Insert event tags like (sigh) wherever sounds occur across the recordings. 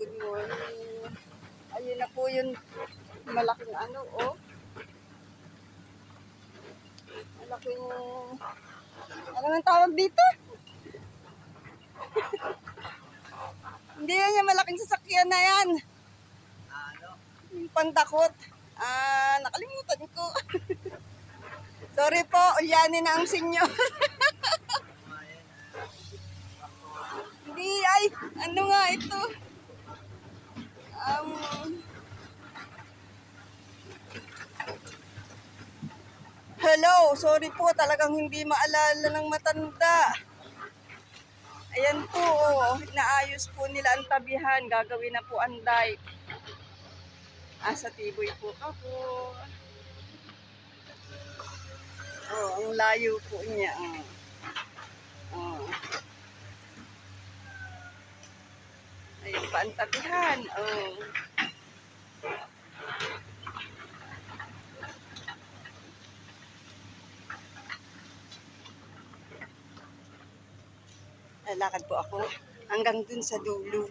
good morning. Ayun na po yung malaking ano, oh. Malaking, ano ang tawag dito? (laughs) Hindi yan yung malaking sasakyan na yan. Yung pandakot. Ah, nakalimutan ko. (laughs) Sorry po, ulyanin na ang sinyo. (laughs) Hindi, ay, ano nga ito? Um, hello, sorry po, talagang hindi maalala ng matanda. Ayan po, oh, naayos po nila ang tabihan, gagawin na po ang dike. Ah, sa tiboy po ako. Oh, ang layo po niya. Oh. Ayun pa ang tabihan. Oh. Lalakad po ako hanggang dun sa dulo.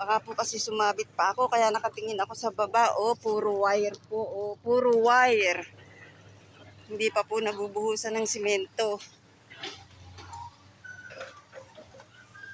Baka po kasi sumabit pa ako kaya nakatingin ako sa baba. Oh, puro wire po. Oh, puro wire. Hindi pa po nabubuhusan ng simento.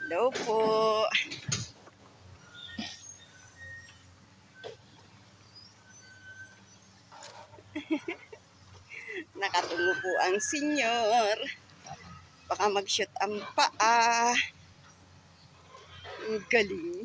Hello po. (laughs) Nakatungo po ang senyor. Baka mag-shoot ang paa. Ang galing.